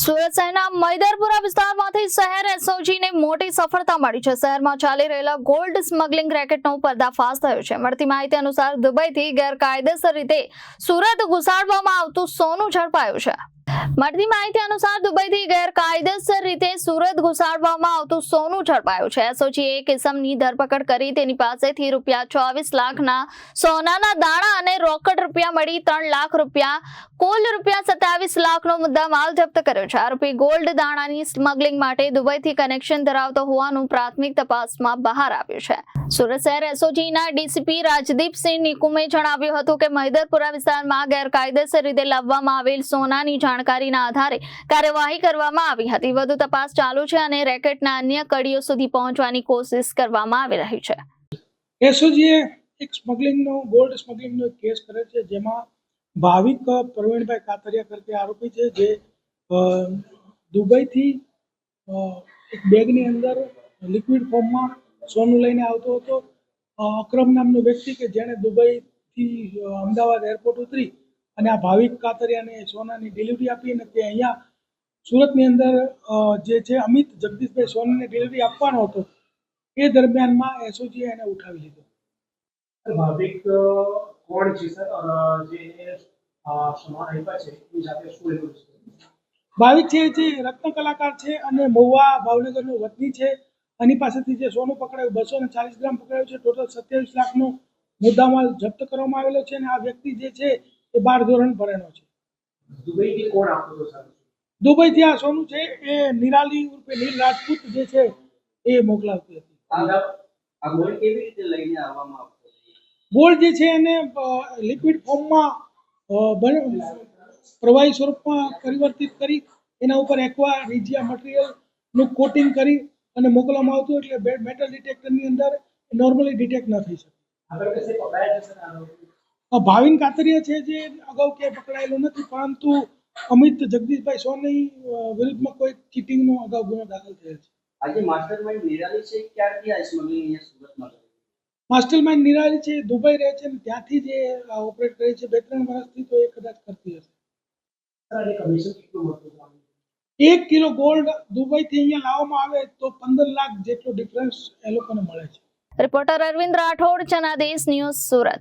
સુરત શહેરના મૈદરપુરા વિસ્તારમાંથી શહેર એસઓજીને મોટી સફળતા મળી છે. શહેરમાં ચાલી રહેલા ગોલ્ડ સ્મગલિંગ રેકેટનો પર્દાફાશ થયો છે. મળતી માહિતી અનુસાર દુબઈથી ગેરકાયદેસર રીતે સુરત ઘુસાડવામાં આવતું સોનું ઝડપાયું છે. મળતી માહિતી અનુસાર દુબઈથી ગેરકાયદેસર રીતે સુરત ઘુસાડવામાં આવતું સોનું ઝડપાયું છે. એસઓજીએ કિસમની ધરપકડ કરી. તેની પાસેથી રૂપિયા ચોવીસ લાખના સોનાના દાણા રૂપિયા મળી ત્રણ લાખ રૂપિયા. કુલ રૂપિયા સત્તાવીસ લાખનો મુદ્દા માલ જપ્ત કર્યો છે. આરોપી ગોલ્ડ દાણાની સ્મગલિંગ માટે દુબઈથી કનેક્શન ધરાવતો હોવાનું પ્રાથમિક તપાસમાં બહાર આવ્યું છે. સુરત શહેર એસઓજીના ડીસીપી રાજદીપસિંહ નિકુમે જણાવ્યું હતું કે મહિદરપુરા વિસ્તારમાં ગેરકાયદેસર રીતે લાવવામાં આવેલ સોનાની જાણકારીના આધારે કાર્યવાહી કરવામાં આવી હતી. વધુ તપાસ ચાલુ છે અને રેકેટના અન્ય કડીઓ સુધી પહોંચવાની કોશિશ કરવામાં આવી રહી છે. એસઓજીએ એક સ્મગલિંગનો, ગોલ્ડ સ્મગલિંગનો એક કેસ કરે છે, જેમાં ભાવિક પ્રવીણભાઈ કાતરિયા કરકે આરોપી છે, જે દુબઈથી એક બેગની અંદર લિક્વિડ ફોર્મમાં સોનું લઈને આવતો હતો. અક્રમ નામનો વ્યક્તિ કે જેણે દુબઈથી અમદાવાદ એરપોર્ટ ઉતરી અને આ ભાવિક કાતરિયાને સોનાની ડિલિવરી આપી અને તે અહીંયા સુરતની અંદર જે છે અમિત જગદીશભાઈ સોનાની ડિલિવરી આપવાનો હતો. એ દરમિયાનમાં એસઓજીએ એને ઉઠાવી લીધો. ભાવિક કોણ છે સર? જે સમાન આપ્યા છે એ જાતે શું એવું છે? ભાવિક છે જે રત્ન કલાકાર છે અને મહુવા ભાવનગરનો વતની છે. આની પાસેથી જે સોનું પકડાયું બસો ને ચાલીસ ગ્રામ પકડાયું છે. ટોટલ સત્યાવીસ લાખનો મુદ્દામાલ જપ્ત કરવામાં આવેલો છે અને આ વ્યક્તિ જે છે એ બાર ધોરણ ભરેલો છે. દુબઈથી કોણ આપતો સર? દુબઈથી આ સોનું છે એ નિરાલી ઉર્ફે નીલ રાજપૂત જે છે એ મોકલાવતી હતી. આ ગોળ કેવી રીતે લઈને આવવામાં આવતો જે છે એને લિક્વિડ ફોર્મમાં પ્રવાહી સ્વરૂપમાં પરિવર્તિત કરી, એના ઉપર એક્વા રીજિયા મટીરિયલનું કોટિંગ કરી અને મોકલવામાં આવતું એટલે મેટલ ડિટેક્ટરની અંદર નોર્મલી ડિટેક્ટ ન થઈ શકે. ભાવિન કાતરિયા છે જે અગાઉ ક્યાંય પકડાયેલો નથી, પરંતુ અમિત જગદીશભાઈ સોની વિરુદ્ધમાં કોઈ ચીટિંગનો અગાઉ ગુનો દાખલ થયેલ છે. આજે માસ્ટર માઇન્ડ નિરાલી છે, ક્યારથી આ સ્મગલિંગ અહીંયા સુરતમાં માસ્ટર માઇન્ડ નિરાલી છે દુબઈ રહે છે અને ત્યાંથી જે ઓપરેટ કરે છે બે ત્રણ વર્ષથી તો એ કદાચ કરતી હશે? એક કિલો ગોલ્ડ દુબઈથી અહીંયા લાવવામાં આવે તો પંદર લાખ જેટલો ડિફરન્સ એ લોકોને મળે છે. રિપોર્ટર અરવિંદ રાઠોડ ચનાદેશ ન્યૂઝ સુરત.